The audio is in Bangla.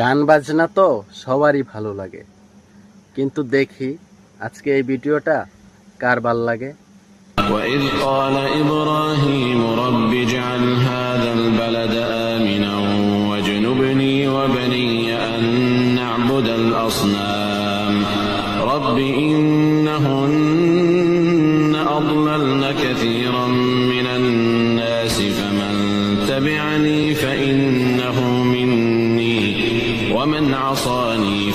গান বাজনা তো সবারই ভালো লাগে। কিন্তু দেখি আজকে এই ভিডিওটা কার ভাল লাগে وإذ قال إبراهيم رب اجعل هذا البلد آمنا واجنبني وبني أن نعبد الأصنام رب إنهن أضللن كثيرا من الناس فمن تبعني فإنه مني ومن عصاني